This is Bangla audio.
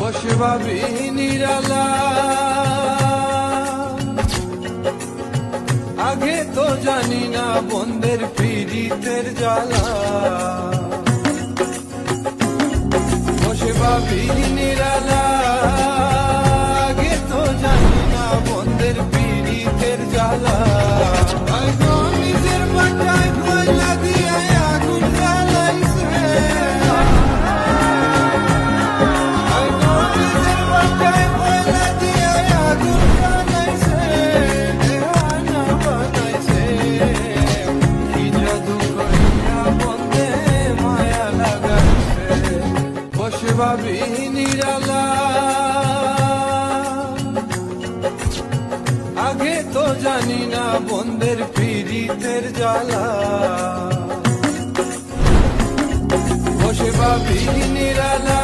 বসে ভাবি নিরালা। আগে তো জানি না বন্ধের পীড়িতের জ্বালা। ভাবি নিরালা। আগে তো জানি না বন্ধের পীড়িতের জ্বালা। বসে ভাবি নিরালা।